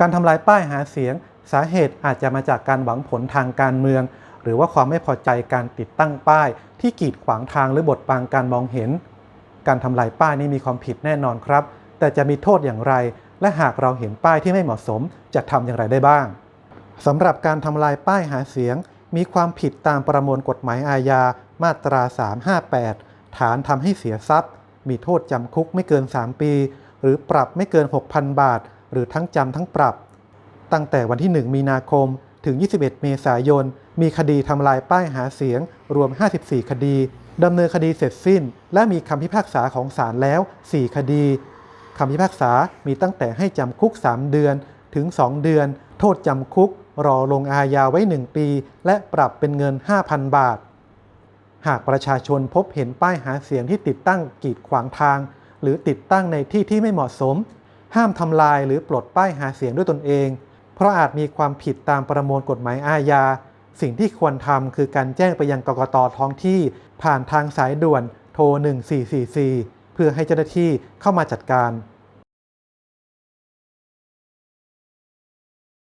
การทำลายป้ายหาเสียง สาเหตุอาจจะมาจากการหวังผลทางการเมือง หรือว่าความไม่พอใจการติดตั้งป้าย ที่กีดขวางทางหรือบดบังการมองเห็น การทำลายป้ายนี้มีความผิดแน่นอนครับ แต่จะมีโทษอย่างไร และหากเราเห็นป้ายที่ไม่เหมาะสม จะทำอย่างไรได้บ้างสำหรับการทำลายป้ายหาเสียง มีความผิดตามประมวลกฎหมายอาญามาตรา 358 ฐานทำให้เสียทรัพย์ มีโทษจำคุกไม่เกิน 3 ปี หรือปรับไม่เกิน 6,000 บาท หรือทั้งจำทั้งปรับ ตั้งแต่วันที่ 1 มีนาคม ถึง 21 เมษายน มีคดีทำลายป้ายหาเสียง รวม 54 คดีดำเนินคดีเสร็จสิ้น และมีคำพิพากษาของศาลแล้ว 4 คดีคำพิพากษามีตั้งแต่ให้จำคุก 3 เดือนถึง 2 เดือน โทษจำคุก รอลงอาญาไว้ 1 ปี และปรับเป็นเงิน 5,000 บาท หากประชาชนพบเห็นป้ายหาเสียงที่ติดตั้งกีดขวางทาง หรือติดตั้งในที่ที่ไม่เหมาะสม ห้ามทำลายหรือปลดป้ายหาเสียงด้วยตนเอง เพราะอาจมีความผิดตามประมวลกฎหมายอาญา สิ่งที่ควรทำคือการแจ้งไปยังกกตท้องที่ ผ่านทางสายด่วนโทร 1444 เพื่อให้เจ้าหน้าที่เข้ามาจัดการ